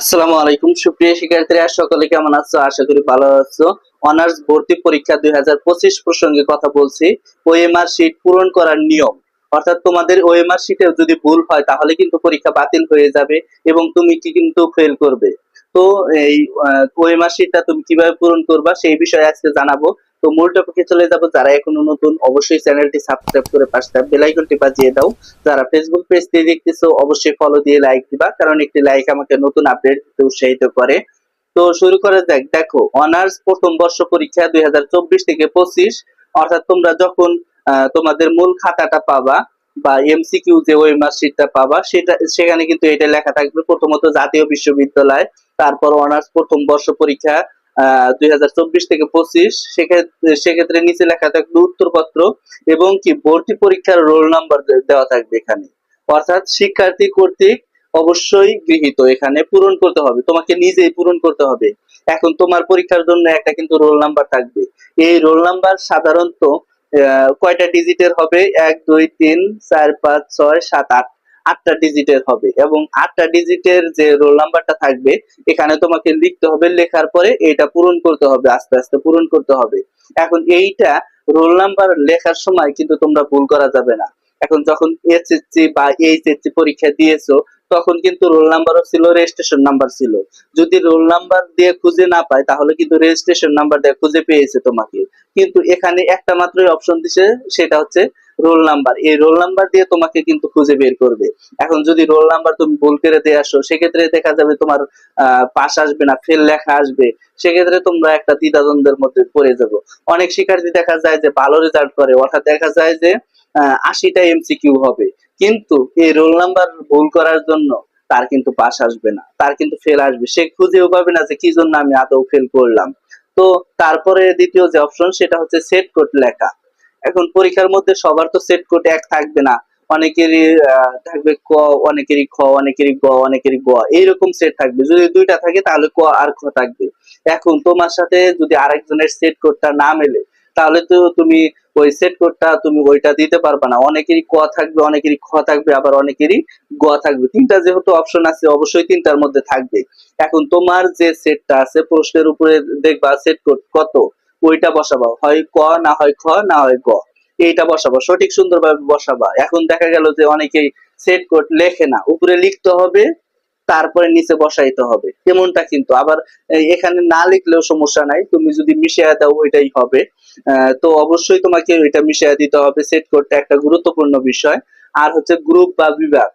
আসসালামু আলাইকুম। সুপ্রিয় শিক্ষার্থীরা, সকলে কেমন আছো? আশা করি ভালো আছো। অনার্স ভর্তি পরীক্ষা দুই হাজার পঁচিশ প্রসঙ্গে কথা বলছি। ওএমআর শিট পূরণ করার নিয়ম। অর্থাৎ তোমাদের ওএমআর শিটে যদি ভুল হয়, তাহলে কিন্তু পরীক্ষা বাতিল হয়ে যাবে এবং তুমি কি কিন্তু ফেল করবে। তো এই শিটটা তুমি কীভাবে পূরণ করবা সেই বিষয়ে আজকে জানাব। তো মূল টপিকে চলে যাব যারা এখনও নতুন, অবশ্যই চ্যানেলটি সাবস্ক্রাইব করে পাশে বেল আইকনটি বাজিয়ে দাও। যারা ফেসবুক পেজ দিয়ে দেখতেছো, অবশ্যই ফলো দিয়ে লাইক দিবা, কারণ একটি লাইক আমাকে নতুন আপডেট দিতে উৎসাহিত করে। তো শুরু করা যাক। দেখো অনার্স প্রথম বর্ষ পরীক্ষা দুই হাজার চব্বিশ থেকে পঁচিশ। অর্থাৎ তোমরা যখন তোমাদের মূল খাতাটা পাবা বা এমসিকিউ যে ওই মার্কশিটটা পাবা, সেটা, সেখানে কিন্তু এটা লেখা থাকবে। প্রথমত জাতীয় বিশ্ববিদ্যালয়, তারপর অনার্স প্রথম বর্ষ পরীক্ষা দুই হাজার চব্বিশ থেকে পঁচিশ। সেক্ষেত্রে নিচে লেখা থাকবে উত্তরপত্র এবং কি ভর্তি পরীক্ষার রোল নাম্বার দেওয়া থাকবে এখানে। অর্থাৎ শিক্ষার্থী কর্তৃক অবশ্যই গৃহীত এখানে, পূরণ করতে হবে। তোমাকে নিজেই পূরণ করতে হবে। এখন তোমার পরীক্ষার জন্য একটা কিন্তু রোল নাম্বার থাকবে। এই রোল নাম্বার সাধারণত কয়টা ডিজিটের হবে? এক, দুই, তিন, চার, পাঁচ, ছয়, সাত, আট। আটটা ডিজিটের হবে এবং আটটা ডিজিটের যে রোল নাম্বারটা থাকবে, এখানে তোমাকে লিখতে হবে, লেখার পরে এটা পূরণ করতে হবে, আস্তে আস্তে পূরণ করতে হবে। এখন এইটা রোল নাম্বার লেখার সময় কিন্তু তোমরা ভুল করা যাবে না। এখন যখন এসএসসি বা এইচএসসি পরীক্ষা দিয়েছ তখন কিন্তু রোল নাম্বারও ছিল রেজিস্ট্রেশন নাম্বার ছিল। যদি রোল নাম্বার দিয়ে খুঁজে না পায়, তাহলে কিন্তু রেজিস্ট্রেশন নাম্বার দিয়ে খুঁজে পেয়েছে তোমাকে। কিন্তু এখানে একটা মাত্রই অপশন দিছে, সেটা হচ্ছে রোল নাম্বার। এই রোল নাম্বার দিয়ে তোমাকে কিন্তু খুঁজে বের করবে। এখন যদি রোল নাম্বার তুমি ভুল করে দিয়ে আসো, সেক্ষেত্রে দেখা যাবে তোমার পাশ আসবে না ফেল লেখা আসবে। সেক্ষেত্রে তোমরা একটা দ্বিধাদ্বন্দ্বের মধ্যে পড়ে যাব। অনেক শিক্ষার্থী দেখা যায় যে ভালো রেজাল্ট করে, অর্থাৎ দেখা যায় যে আশিটা এমসিকিউ হবে। কিন্তু এই রোল নাম্বার ভুল করার জন্য তার কিন্তু পাস আসবে না, তার কিন্তু ফেল আসবে। সে খুঁজেও পাবে না যে কি জন্য আমি আদৌ ফেল করলাম। তো তারপরে দ্বিতীয় যে অপশন সেটা হচ্ছে সেট কোড লেখা। এখন পরীক্ষার মধ্যে সবার তো সেট কোড এক থাকবে না। অনেকেরই থাকবে ক, অনেকেরই খ, অনেকেরই গ অনেকেরই গ, এইরকম সেট থাকবে। যদি দুইটা থাকে তাহলে ক আর খ থাকবে। এখন তোমার সাথে যদি আরেকজনের সেট কোডটা না মেলে, তাহলে তো তুমি ওই সেট কোডটা তুমি ওইটা দিতে পারবে না। অনেকেরই ক থাকবে, অনেকেরই খ থাকবে, আবার অনেকেরই গ থাকবে। তিনটা যেহেতু অপশন আছে, অবশ্যই তিনটার মধ্যে থাকবে। এখন তোমার যে সেটটা আছে, প্রশ্নের উপরে দেখবা সেট কোড কত? ওইটা বসাবা। হয় ক, না হয় খ, না হয় গ। এইটা বসাবা। সঠিক, সুন্দরভাবে বসাবা। এখন দেখা গেল যে অনেকেই সেট কোড লেখে না। উপরে লিখতে হবে, তারপরে নিচে বসাইতে হবে। এমনটা কিন্তু। আবার এখানে না লিখলেও সমস্যা নাই। তুমি যদি মিশিয়ে দাও, ওইটাই হবে। তো অবশ্যই তোমাকে এটা মিশিয়ে দিতে হবে সেট কোডটা একটা গুরুত্বপূর্ণ বিষয়, আর হচ্ছে গ্রুপ বা বিভাগ।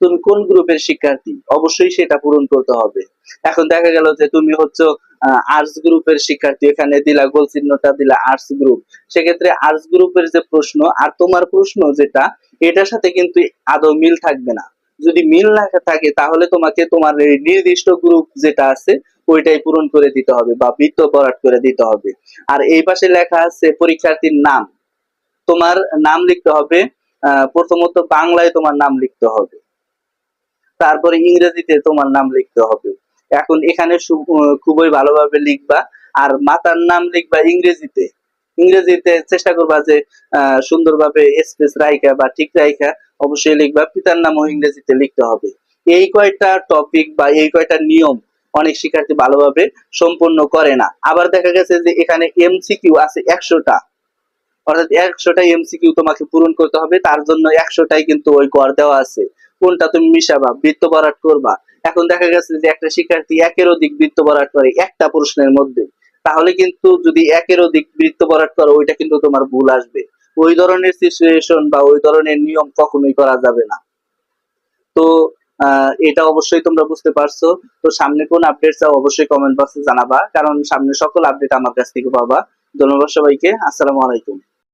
তুমি কোন গ্রুপের শিক্ষার্থী? অবশ্যই সেটা পূরণ করতে হবে। এখন দেখা গেল যে তুমি হচ্ছে আর্টস গ্রুপের শিক্ষার্থী, এখানে দিলা গোল চিহ্নটা, দিলা আর্টস গ্রুপ সেক্ষেত্রে আর্টস গ্রুপের যে প্রশ্ন, আর তোমার প্রশ্ন যেটা, এটার সাথে কিন্তু আদৌ মিল থাকবে না। যদি মিল না থাকে, তাহলে তোমাকে তোমার নির্দিষ্ট গ্রুপ যেটা আছে, ওইটাই পূরণ করে দিতে হবে বা বৃত্ত বরাট করে দিতে হবে। আর এই পাশে লেখা আছে পরীক্ষার্থীর নাম। তোমার নাম লিখতে হবে প্রথমত বাংলায় তোমার নাম লিখতে হবে। তারপরে ইংরেজিতে তোমার নাম লিখতে হবে। এখন এখানে খুবই ভালোভাবে লিখবা। আর মাতার নাম লিখবা ইংরেজিতে। ইংরেজিতে চেষ্টা করবা যে সুন্দরভাবে স্পেস রাইখা বা ঠিক রাইখা অবশ্যই লিখবা। পিতার নামও ইংরেজিতে লিখতে হবে। এই কয়টা টপিক বা এই কয়টা নিয়ম অনেক শিক্ষার্থী ভালোভাবে সম্পূর্ণ করে না। আবার দেখা গেছে যে এখানে এমসিকিউ আছে একশোটা। অর্থাৎ একশোটা এমসিকিউ তোমাকে পূরণ করতে হবে। তার জন্য একশোটাই কিন্তু ওই গড় দেওয়া আছে। কোনটা তুমি মিশাবা? বৃত্ত বরাট করবা। এখন দেখা গেছে যে একটা শিক্ষার্থী একের অধিক বৃত্ত বরাট করে একটা প্রশ্নের মধ্যে। তাহলে কিন্তু যদি একের অধিক বৃত্ত বরাদ করো, ওইটা কিন্তু তোমার ভুল আসবে। ওই ধরনের সিচুয়েশন বা ওই ধরনের নিয়ম কখনোই করা যাবে না। তো এটা অবশ্যই তোমরা বুঝতে পারছ। তো সামনে কোন আপডেট চাও অবশ্যই কমেন্ট বক্সে জানাবা, কারণ সামনে সকল আপডেট আমার কাছ থেকে পাবা। ধন্যবাদ সবাইকে। আসসালামু আলাইকুম।